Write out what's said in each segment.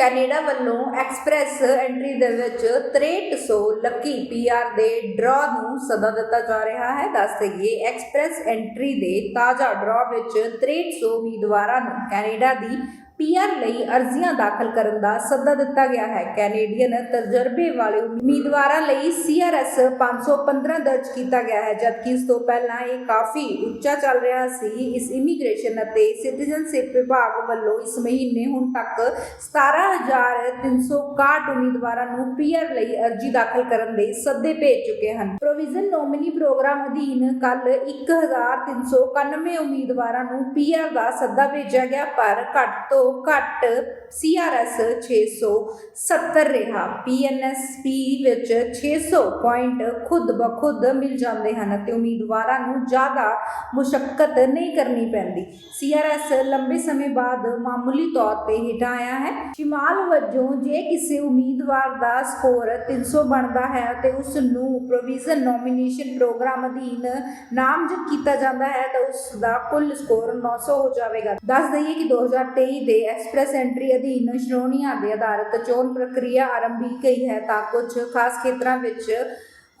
Canada ਵੱਲੋਂ express entry ਦੇ ਵਿੱਚ 6300 ਲੱਕੀ ਪੀਆਰ ਦੇ ਡਰਾ ਨੂੰ ਸੱਦਾ ਦਿੱਤਾ ਜਾ ਰਿਹਾ ਹੈ। ਦੱਸ ਦਈਏ, ਐਕਸਪ੍ਰੈਸ ਐਂਟਰੀ ਦੇ ਤਾਜ਼ਾ ਡਰਾ ਵਿੱਚ 6300 ਉਮੀਦਵਾਰਾਂ ਨੂੰ ਕੈਨੇਡਾ ਦੀ ਪੀਆਰ ਲਈ ਅਰਜ਼ੀਆਂ ਦਾਖਲ ਕਰਨ ਦਾ ਸੱਦਾ ਦਿੱਤਾ ਗਿਆ ਹੈ। ਕੈਨੇਡੀਅਨ ਤਜਰਬੇ ਵਾਲੇ ਉਮੀਦਵਾਰਾਂ ਲਈ ਸੀਆਰਐਸ 515 ਦਰਜ ਕੀਤਾ ਗਿਆ ਹੈ, ਜਦਕਿ ਇਸ ਤੋਂ ਪਹਿਲਾਂ ਇਹ ਕਾਫੀ ਉੱਚਾ ਚੱਲ ਰਿਹਾ ਸੀ। ਇਸ ਇਮੀਗ੍ਰੇਸ਼ਨ ਅਤੇ ਸਿਟੀਜ਼ਨਸ਼ਿਪ ਵਿਭਾਗ ਵੱਲੋਂ ਇਸ ਮਹੀਨੇ ਹੁਣ ਤੱਕ 17361 ਉਮੀਦਵਾਰਾਂ ਨੂੰ ਪੀਆਰ ਲਈ ਅਰਜ਼ੀ ਦਾਖਲ ਕਰਨ ਦੇ ਸੱਦੇ ਭੇਜ ਚੁੱਕੇ ਹਨ। ਪ੍ਰੋਵੀਜ਼ਨ ਨੋਮਿਨੀ ਪ੍ਰੋਗਰਾਮ ਅਧੀਨ ਕੱਲ 1391 ਉਮੀਦਵਾਰਾਂ ਨੂੰ ਪੀਆਰ ਦਾ ਸੱਦਾ ਭੇਜਿਆ ਗਿਆ, ਪਰ ਘੱਟ ਤੋਂ ਘੱਟ ਸੀਆਰਐਸ 670 ਰਿਹਾ। ਪੀਐਨਐਸਪੀ ਵਿੱਚ 600 ਪੁਆਇੰਟ ਖੁਦ ਬਖੁਦ ਮਿਲ ਜਾਂਦੇ ਹਨ ਅਤੇ ਉਮੀਦਵਾਰਾਂ ਨੂੰ ਜ਼ਿਆਦਾ ਮੁਸ਼ਕਲ ਨਹੀਂ ਕਰਨੀ ਪੈਂਦੀ। ਸੀਆਰਐਸ ਲੰਬੇ ਸਮੇਂ ਬਾਅਦ ਮਾਮੂਲੀ ਤੌਰ ਤੇ ਹੇਠਾਂ ਆਇਆ ਹੈ। ਸ਼ਿਮਾਲ ਵਜੋਂ ਜੇ ਕਿਸੇ ਉਮੀਦਵਾਰ ਦਾ ਸਕੋਰ 300 ਬਣਦਾ ਹੈ ਅਤੇ ਉਸ ਨੂੰ ਪ੍ਰੋਵੀਜ਼ਨ ਨੋਮੀਨੇਸ਼ਨ ਪ੍ਰੋਗਰਾਮ ਅਧੀਨ ਨਾਮਜ਼ਦ ਕੀਤਾ ਜਾਂਦਾ ਹੈ ਤਾਂ ਉਸ ਦਾ ਕੁੱਲ ਸਕੋਰ 900 ਹੋ ਜਾਵੇਗਾ। ਦੱਸ ਦਈਏ ਕਿ 2023 ਦੇ ਐਕਸਪ੍ਰੈਸ ਐਂਟਰੀ ਅਧੀਨ ਸ਼੍ਰੋਣੀਆਂ ਦੇ ਆਧਾਰਿਤ ਚੋਣ ਪ੍ਰਕਿਰਿਆ ਆਰੰਭੀ ਗਈ ਹੈ ਤਾਂ ਕੁਝ ਖਾਸ ਖੇਤਰਾਂ ਵਿੱਚ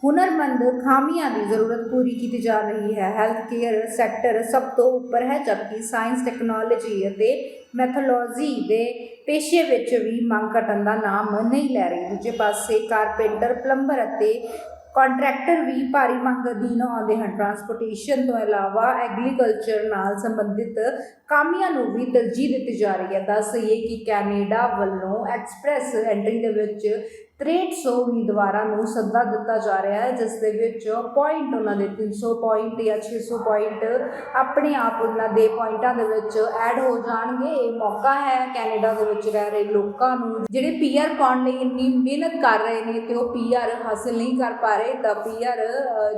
ਹੁਨਰਮੰਦ ਖਾਮੀਆਂ ਦੀ ਜ਼ਰੂਰਤ ਪੂਰੀ ਕੀਤੀ ਜਾ ਰਹੀ ਹੈ। ਹੈਲਥ ਕੇਅਰ ਸੈਕਟਰ ਸਭ ਤੋਂ ਉੱਪਰ ਹੈ, ਜਦਕਿ ਸਾਇੰਸ ਟੈਕਨੋਲੋਜੀ ਅਤੇ ਮੈਥੋਲੋਜੀ ਦੇ ਪੇਸ਼ੇ ਵਿੱਚ ਵੀ ਮੰਗ ਘਟਣ ਦਾ ਨਾਮ ਨਹੀਂ ਲੈ ਰਹੀ। ਦੂਜੇ ਪਾਸੇ ਕਾਰਪੈਂਟਰ ਪਲੰਬਰ ਅਤੇ ਕੰਟਰੈਕਟਰ ਵੀ ਭਾਰੀ ਮੰਗ ਅਧੀਨ ਆਉਂਦੇ ਹਨ। ਟਰਾਂਸਪੋਰਟੇਸ਼ਨ ਤੋਂ ਇਲਾਵਾ ਐਗਰੀਕਲਚਰ ਨਾਲ ਸੰਬੰਧਿਤ ਕਾਮਿਆਂ ਨੂੰ ਵੀ ਤਰਜੀਹ ਦਿੱਤੀ ਜਾ ਰਹੀ ਹੈ। ਦੱਸ ਦਈਏ ਕਿ ਕੈਨੇਡਾ ਵੱਲੋਂ ਐਕਸਪ੍ਰੈਸ ਐਂਟਰੀ ਦੇ ਵਿੱਚ 6300 ਉਮੀਦਵਾਰਾਂ ਨੂੰ ਸੱਦਾ ਦਿੱਤਾ ਜਾ ਰਿਹਾ ਹੈ, ਜਿਸ ਦੇ ਵਿੱਚ ਪੁਆਇੰਟ ਉਹਨਾਂ ਦੇ 300 ਪੁਆਇੰਟ ਜਾਂ 600 ਪੁਆਇੰਟ ਆਪਣੇ ਆਪ ਉਹਨਾਂ ਦੇ ਪੁਆਇੰਟਾਂ ਦੇ ਵਿੱਚ ਐਡ ਹੋ ਜਾਣਗੇ। ਇਹ ਮੌਕਾ ਹੈ ਕੈਨੇਡਾ ਦੇ ਵਿੱਚ ਰਹਿ ਰਹੇ ਲੋਕਾਂ ਨੂੰ, ਜਿਹੜੇ ਪੀਆਰ ਪਾਉਣ ਲਈ ਇੰਨੀ ਮਿਹਨਤ ਕਰ ਰਹੇ ਨੇ ਤੇ ਉਹ ਪੀਆਰ ਹਾਸਲ ਨਹੀਂ ਕਰ ਪਾ ਰਹੇ, ਤਾਂ ਪੀਆਰ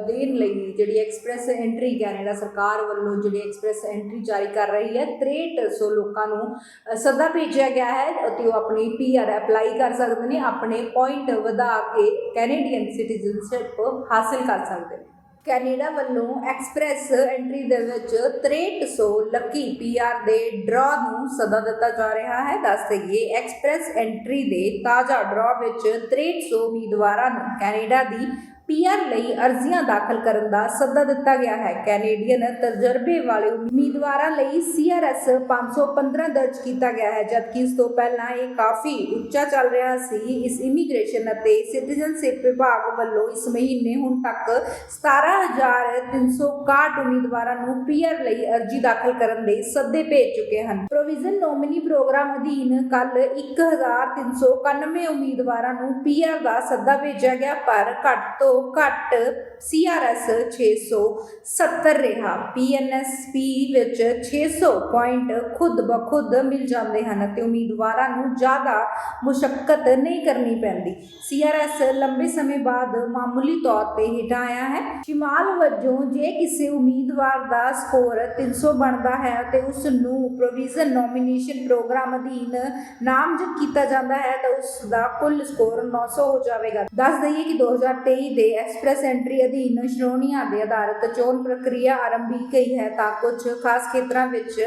ਦੇਣ ਲਈ ਜਿਹੜੀ ਐਕਸਪ੍ਰੈਸ ਐਂਟਰੀ ਕੈਨੇਡਾ ਸਰਕਾਰ ਵੱਲੋਂ ਜਿਹੜੀ ਐਕਸਪ੍ਰੈਸ ਐਂਟਰੀ ਜਾਰੀ ਕਰ ਰਹੀ ਹੈ 6300 ਲੋਕਾਂ ਨੂੰ ਸੱਦਾ ਭੇਜਿਆ ਗਿਆ ਹੈ ਅਤੇ ਉਹ ਆਪਣੀ ਪੀਆਰ ਅਪਲਾਈ ਕਰ ਸਕਦੇ ਨੇ, ਆਪਣੇ ਪੁਆਇੰਟ ਵਧਾ ਕੇ ਕੈਨੇਡੀਅਨ ਸਿਟੀਜ਼ਨਸ਼ਿਪ ਹਾਸਲ ਕਰ ਸਕਦੇ ਨੇ। ਕੈਨੇਡਾ ਵੱਲੋਂ ਐਕਸਪ੍ਰੈਸ ਐਂਟਰੀ ਦੇ ਵਿੱਚ 6300 ਲੱਕੀ ਪੀਆਰ ਦੇ ਡਰਾ ਨੂੰ ਸੱਦਾ ਦਿੱਤਾ ਜਾ ਰਿਹਾ ਹੈ। ਦੱਸ ਦਈਏ, ਐਕਸਪ੍ਰੈਸ ਐਂਟਰੀ ਦੇ ਤਾਜ਼ਾ ਡਰਾ ਵਿੱਚ 6300 ਉਮੀਦਵਾਰਾਂ ਨੂੰ ਕੈਨੇਡਾ ਦੀ ਪੀਆਰ ਲਈ ਅਰਜ਼ੀਆਂ ਦਾਖਲ ਕਰਨ ਦਾ ਸੱਦਾ ਦਿੱਤਾ ਗਿਆ ਹੈ। ਕੈਨੇਡੀਅਨ ਤਜਰਬੇ ਵਾਲੇ ਉਮੀਦਵਾਰਾਂ ਲਈ ਸੀਆਰਐਸ 515 ਦਰਜ ਕੀਤਾ ਗਿਆ ਹੈ, ਜਦਕਿ ਇਸ ਤੋਂ ਪਹਿਲਾਂ ਇਹ ਕਾਫੀ ਉੱਚਾ ਚੱਲ ਰਿਹਾ ਸੀ। ਇਸ ਇਮੀਗ੍ਰੇਸ਼ਨ ਅਤੇ ਸਿਟੀਜ਼ਨਸ਼ਿਪ ਵਿਭਾਗ ਵੱਲੋਂ ਇਸ ਮਹੀਨੇ ਹੁਣ ਤੱਕ 17361 ਉਮੀਦਵਾਰਾਂ ਨੂੰ ਪੀਆਰ ਲਈ ਅਰਜ਼ੀ ਦਾਖਲ ਕਰਨ ਦੇ ਸੱਦੇ ਭੇਜ ਚੁੱਕੇ ਹਨ। ਪ੍ਰੋਵੀਜ਼ਨ ਨੋਮਿਨੀ ਪ੍ਰੋਗਰਾਮ ਅਧੀਨ ਕੱਲ 1391 ਉਮੀਦਵਾਰਾਂ ਨੂੰ ਪੀਆਰ ਦਾ ਸੱਦਾ ਭੇਜਿਆ ਗਿਆ, ਪਰ ਘੱਟ ਤੋਂ ਘੱਟ ਸੀਆਰਐਸ 670 ਰਿਹਾ। ਪੀਐਨਐਸਪੀ ਵਿੱਚ 600 ਪੁਆਇੰਟ ਖੁਦ ਬਖੁਦ ਮਿਲ ਜਾਂਦੇ ਹਨ ਅਤੇ ਉਮੀਦਵਾਰਾਂ ਨੂੰ ਜ਼ਿਆਦਾ ਮੁਸ਼ਕਲ ਨਹੀਂ ਕਰਨੀ ਪੈਂਦੀ। ਸੀਆਰਐਸ ਲੰਬੇ ਸਮੇਂ ਬਾਅਦ ਮਾਮੂਲੀ ਤੌਰ ਤੇ ਹੇਠਾਂ ਹੈ। ਸ਼ਿਮਾਲ ਵਜੋਂ ਜੇ ਕਿਸੇ ਉਮੀਦਵਾਰ ਦਾ ਸਕੋਰ 300 ਬਣਦਾ ਹੈ ਤੇ ਉਸ ਨੂੰ ਪ੍ਰੋਵੀਜ਼ਨ ਨੋਮੀਨੇਸ਼ਨ ਪ੍ਰੋਗਰਾਮ ਅਧੀਨ ਨਾਮਜ਼ਦ ਕੀਤਾ ਜਾਂਦਾ ਹੈ ਤਾਂ ਉਸ ਦਾ ਕੁੱਲ ਸਕੋਰ 900 ਹੋ ਜਾਵੇਗਾ। ਦੱਸ ਦਈਏ ਕਿ 2023 ਦੇ ਐਕਸਪ੍ਰੈਸ ਐਂਟਰੀ ਅਧੀਨ ਸ਼੍ਰੋਣੀਆਂ ਦੇ ਆਧਾਰਿਤ ਚੋਣ ਪ੍ਰਕਿਰਿਆ ਆਰੰਭੀ ਗਈ ਹੈ ਤਾਂ ਕੁਝ ਖਾਸ ਖੇਤਰਾਂ ਵਿੱਚ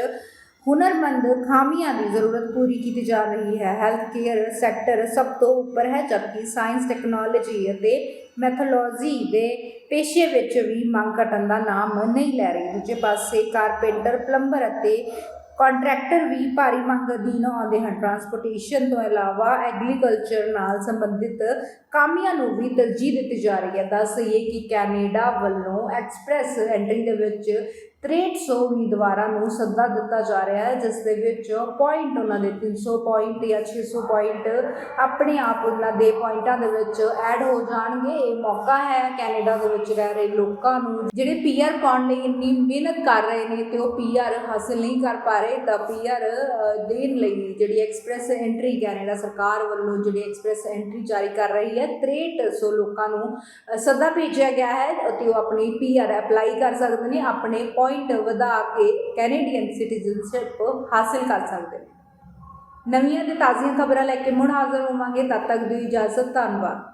ਹੁਨਰਮੰਦ ਖਾਮੀਆਂ ਦੀ ਜ਼ਰੂਰਤ ਪੂਰੀ ਕੀਤੀ ਜਾ ਰਹੀ ਹੈ। ਹੈਲਥ ਕੇਅਰ ਸੈਕਟਰ ਸਭ ਤੋਂ ਉੱਪਰ ਹੈ, ਜਦਕਿ ਸਾਇੰਸ, ਟੈਕਨੋਲੋਜੀ ਅਤੇ ਮੈਥੋਲੋਜੀ ਦੇ ਪੇਸ਼ੇ ਵਿੱਚ ਵੀ ਮੰਗ ਘਟਣ ਦਾ ਨਾਮ ਨਹੀਂ ਲੈ ਰਹੀ। ਦੂਜੇ ਪਾਸੇ ਕਾਰਪੈਂਟਰ, ਪਲੰਬਰ ਅਤੇ ਕੰਟਰੈਕਟਰ ਵੀ ਭਾਰੀ ਮੰਗ ਅਧੀਨ ਆਉਂਦੇ ਹਨ। ਟਰਾਂਸਪੋਰਟੇਸ਼ਨ ਤੋਂ ਇਲਾਵਾ ਐਗਰੀਕਲਚਰ ਨਾਲ ਸੰਬੰਧਿਤ ਕਾਮਿਆਂ ਨੂੰ ਵੀ ਤਰਜੀਹ ਦਿੱਤੀ ਜਾ ਰਹੀ ਹੈ। ਦੱਸ ਦਈਏ ਕਿ ਕੈਨੇਡਾ ਵੱਲੋਂ ਐਕਸਪ੍ਰੈਸ ਐਂਟਰੀ ਦੇ ਵਿੱਚ 6300 ਉਮੀਦਵਾਰਾਂ ਨੂੰ ਸੱਦਾ ਦਿੱਤਾ ਜਾ ਰਿਹਾ ਹੈ, ਜਿਸ ਦੇ ਵਿੱਚ ਪੁਆਇੰਟ ਉਹਨਾਂ ਦੇ 300 ਪੁਆਇੰਟ ਜਾਂ 600 ਪੁਆਇੰਟ ਆਪਣੇ ਆਪ ਉਹਨਾਂ ਦੇ ਪੁਆਇੰਟਾਂ ਦੇ ਵਿੱਚ ਐਡ ਹੋ ਜਾਣਗੇ। ਇਹ ਮੌਕਾ ਹੈ ਕੈਨੇਡਾ ਦੇ ਵਿੱਚ ਰਹਿ ਰਹੇ ਲੋਕਾਂ ਨੂੰ, ਜਿਹੜੇ ਪੀਆਰ ਪਾਉਣ ਲਈ ਇੰਨੀ ਮਿਹਨਤ ਕਰ ਰਹੇ ਨੇ ਤੇ ਉਹ ਪੀਆਰ ਹਾਸਲ ਨਹੀਂ ਕਰ ਪਾ ਰਹੇ, ਤਾਂ ਪੀਆਰ ਦੇਣ ਲਈ ਜਿਹੜੀ ਐਕਸਪ੍ਰੈਸ ਐਂਟਰੀ ਕੈਨੇਡਾ ਸਰਕਾਰ ਵੱਲੋਂ ਜਿਹੜੀ ਐਕਸਪ੍ਰੈਸ ਐਂਟਰੀ ਜਾਰੀ ਕਰ ਰਹੀ ਹੈ 6300 ਲੋਕਾਂ ਨੂੰ ਸੱਦਾ ਭੇਜਿਆ ਗਿਆ ਹੈ ਅਤੇ ਉਹ ਆਪਣੀ ਪੀਆਰ ਅਪਲਾਈ ਕਰ ਸਕਦੇ ਨੇ, ਆਪਣੇ ਪੁਆਇੰਟ ਵਧਾ ਕੇ ਕੈਨੇਡੀਅਨ ਸਿਟੀਜ਼ਨਸ਼ਿਪ ਹਾਸਲ ਕਰ ਸਕਦੇ ਨੇ। ਨਵੀਆਂ ਤੇ ਤਾਜ਼ੀਆਂ ਖਬਰਾਂ ਲੈ ਕੇ ਮੁੜ ਹਾਜ਼ਰ ਹੋਵਾਂਗੇ, ਤਦ ਤੱਕ ਦੀ ਇਜਾਜ਼ਤ, ਧੰਨਵਾਦ।